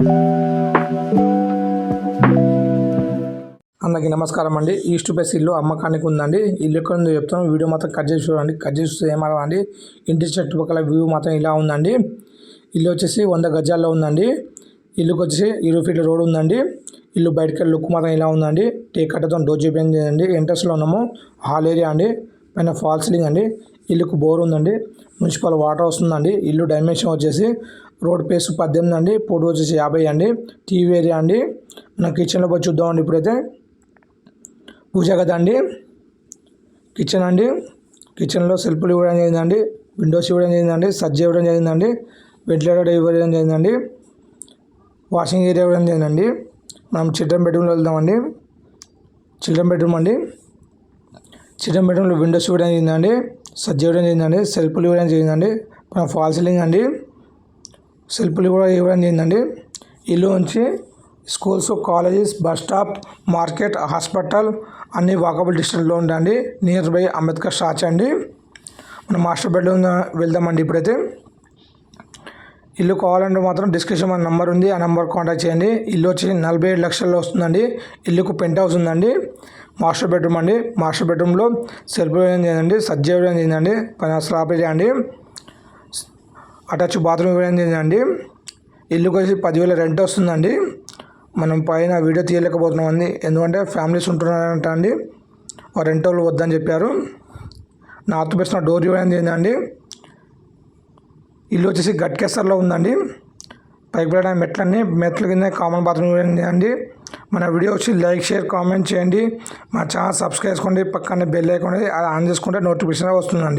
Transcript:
అందరికీ నమస్కారం అండి. ఈస్ట్ బేస్ ఇల్లు అమ్మకానికి ఉందండి. ఇల్లు ఎక్కడ ఉందో చెప్తాను వీడియో మాత్రం కట్ చేసి చూడండి. కట్ చేసి చూస్తే ఏమరా అండి? ఇంటి చుట్టుపక్కల వ్యూ మాత్రం ఇలా ఉందండి. ఇల్లు వచ్చేసి వంద గజాల్లో ఉందండి. ఇల్లుకి వచ్చేసి ఇరవై ఫీట్ల రోడ్ ఉందండి. ఇల్లు బయటకి వెళ్ళి లుక్ మాత్రం ఇలా ఉందండి. టేక్ కట్టతో డోర్ చూపించండి. చేయండి ఎంట్రన్స్లో ఉన్నాము. హాల్ ఏరియా అండి. పైన ఫాల్ సీలింగ్ అండి. ఇల్లుకు బోర్ ఉందండి. మున్సిపల్ వాటర్ వస్తుందండి. ఇల్లు డైమెన్షన్ వచ్చేసి రోడ్ పేస్ పద్దెనిమిది అండి. పొడి వచ్చేసి యాభై అండి. టీవీ ఏరియా అండి. మన కిచెన్లో పోయి చూద్దామండి ఇప్పుడైతే. పూజ గది అండి. కిచెన్ అండి. కిచెన్లో సెల్ఫ్లు ఇవ్వడం జరిగిందండి. విండోస్ ఇవ్వడం జరిగిందండి. సజ్జ ఇవ్వడం జరిగిందండి. వెంటిలేటర్ ఇవ్వడం జరిగిందండి. వాషింగ్ ఏరియా ఇవ్వడం జరిగిందండి. మనం చిల్డ్రన్ బెడ్రూమ్లో వెళ్దామండి. చిల్డ్రన్ బెడ్రూమ్ అండి. చిల్డ్రన్ బెడ్రూమ్లో విండోస్ ఇవ్వడం జరిగిందండి. సజ్జ ఇవ్వడం జరిగిందండి సెల్ఫ్లు ఇవ్వడం జరిగిందండి మన ఫాల్ సీలింగ్ అండి సెల్ఫ్లు కూడా ఇవ్వడం జరిగిందండి ఇల్లు నుంచి schools colleges bus stop market hospital అన్ని వాకబుల్ డిస్టెన్స్లో ఉండండి. నియర్ బై అంబేద్కర్ స్టాచ్ అండి. మనం మాస్టర్ బెడ్రూమ్ వెళ్దామండి ఇప్పుడైతే. ఇల్లు కావాలంటే మాత్రం డిస్క్రిప్షన్ మన నెంబర్ ఉంది ఆ నెంబర్ కాంటాక్ట్ చేయండి. ఇల్లు వచ్చి నలభై ఏడు లక్షల్లో వస్తుందండి. ఇల్లుకు పెంట్ హౌస్ ఉందండి. మాస్టర్ బెడ్రూమ్ అండి. మాస్టర్ బెడ్రూమ్లో సెల్ఫ్ వేయడం చేయండి సజ్జ వేయడం చేయండి పైన స్లాబ్ చేయండి అటాచ్ బాత్రూమ్ ఇవ్వడం చేయండి. ఇల్లు కలిసి పదివేల రెంట్ వస్తుందండి. మనం పైన వీడియో తీయలేకపోతున్నాం అండి ఎందుకంటే ఫ్యామిలీస్ ఉంటున్నారంట అండి. రెంట్ వాళ్ళు వద్దని చెప్పారు. నార్త్ వెస్ట్ డోర్ ఇవ్వడం చేయండి. ఇల్లు వచ్చేసి గట్కేసర్లో ఉందండి. పైకి వెళ్ళడానికి మెట్లన్నీ మెట్ల కింద కామన్ బాత్రూమ్ చేయండి. మన వీడియో వచ్చి లైక్ షేర్ కామెంట్ చేయండి. మా ఛానల్ సబ్స్క్రైబ్ చేసుకోండి. పక్కనే బెల్ ఐకాన్ ఆన్ చేసుకుంటే నోటిఫికేషన్ వస్తుందండి.